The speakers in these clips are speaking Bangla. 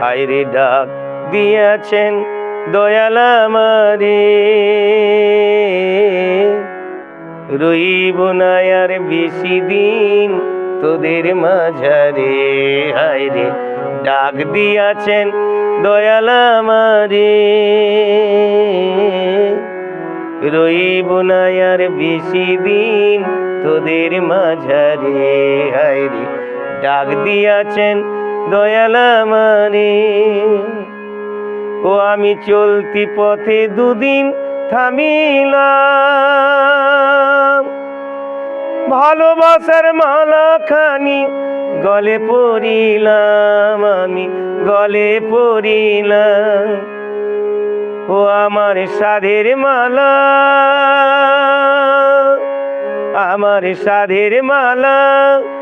হায়রে ডাক দিয়াছেন দয়াল আমারে। রইব না আর বেশি দিন তোদের মাঝারে। হায়রে ডাক দিয়াছেন দয়াল আমারে। রইব না আর বেশি দিন তোদের মাঝারে। হায়রে ডাক দিয়াছেন দয়াল আমারে ও আমি চলতি পথে দুদিন থামিলাম। ভালোবাসার মালা খানি গলে পড়িলাম আমি, গলে পড়িলাম। ও আমার সাধের মালা, আমার সাধের মালা।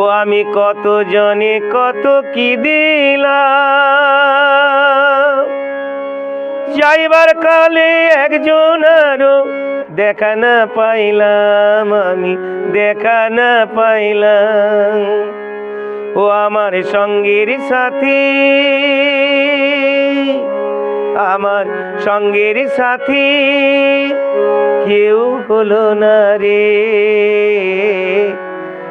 ও আমি কত জনে কত কি দিলাম? যাইবার কালে একজন আরও দেখা না পাইলাম আমি, দেখা না পাইলাম। ও আমার সঙ্গের সাথী, আমার সঙ্গের সাথী, কেউ হলো না রে।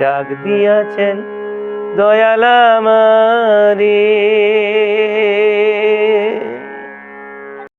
ডাক দিয়াছেন দয়ালামা